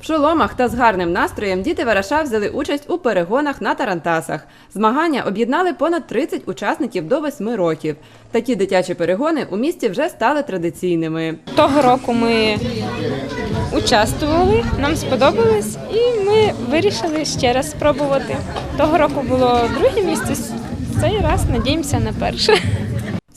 В шоломах та з гарним настроєм діти Вараша взяли участь у перегонах на тарантасах. Змагання об'єднали понад 30 учасників до 8 років. Такі дитячі перегони у місті вже стали традиційними. Того року ми участвували, нам сподобалось, і ми вирішили ще раз спробувати. Того року було друге місце, цей раз надіємося на перше.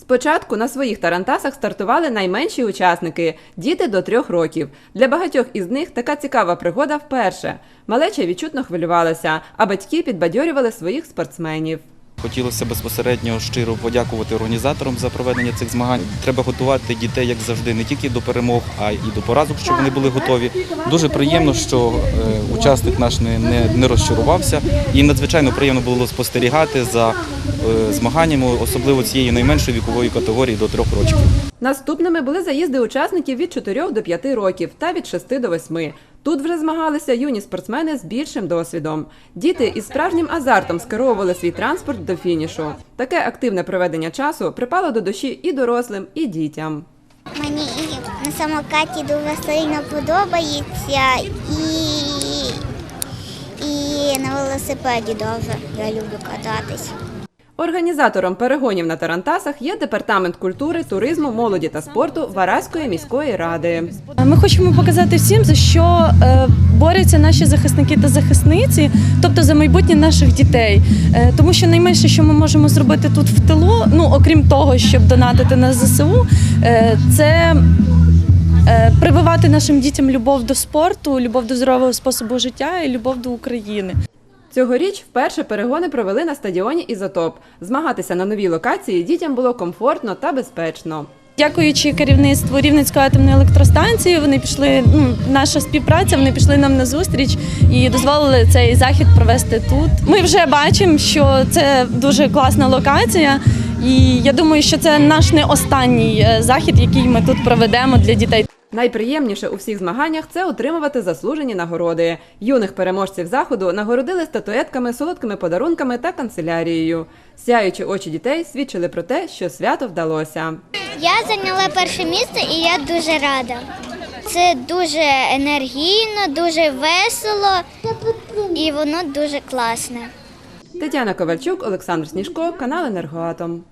Спочатку на своїх тарантасах стартували найменші учасники діти до трьох років. Для багатьох із них така цікава пригода вперше. Малеча відчутно хвилювалася, а батьки підбадьорювали своїх спортсменів. Хотілося безпосередньо щиро подякувати організаторам за проведення цих змагань. Треба готувати дітей, як завжди, не тільки до перемог, а й до поразок, щоб вони були готові. Дуже приємно, що е, учасник наш не, не, не розчарувався, і надзвичайно приємно було спостерігати за е, змаганнями, особливо цієї найменшої вікової категорії до трьох років. Наступними були заїзди учасників від 4 до 5 років та від 6 до 8. Тут вже змагалися юні спортсмени з більшим досвідом. Діти із справжнім азартом скеровували свій транспорт до фінішу. Таке активне проведення часу припало до душі і дорослим, і дітям. Мені на самокаті дуже сильно подобається і, і на велосипеді дуже я люблю кататись. Організатором перегонів на тарантасах є департамент культури, туризму, молоді та спорту Вараської міської ради. Ми хочемо показати всім, за що е, борються наші захисники та захисниці, тобто за майбутнє наших дітей. Е, Тому що найменше, що ми можемо зробити тут в тилу, ну окрім того, щоб донатити на ЗСУ, е, це прививати нашим дітям любов до спорту, любов до здорового способу життя і любов до України. Цьогоріч вперше перегони провели на стадіоні Ізотоп. Змагатися на новій локації дітям було комфортно та безпечно. Дякуючи керівництву Рівненської атомної електростанції, вони пішли. Ну, наша співпраця, вони пішли нам на зустріч і дозволили цей захід провести тут. Ми вже бачимо, що це дуже класна локація, і я думаю, що це наш не останній е, захід, який ми тут проведемо для дітей. Найприємніше у всіх змаганнях це отримувати заслужені нагороди. Юних переможців заходу нагородили статуетками, солодкими подарунками та канцелярією. Сяючі очі дітей свідчили про те, що свято вдалося. Я зайняла перше місце і я дуже рада. Це дуже енергійно, дуже весело і воно дуже класне. Тетяна Ковальчук, Олександр Сніжко, канал Енергоатом.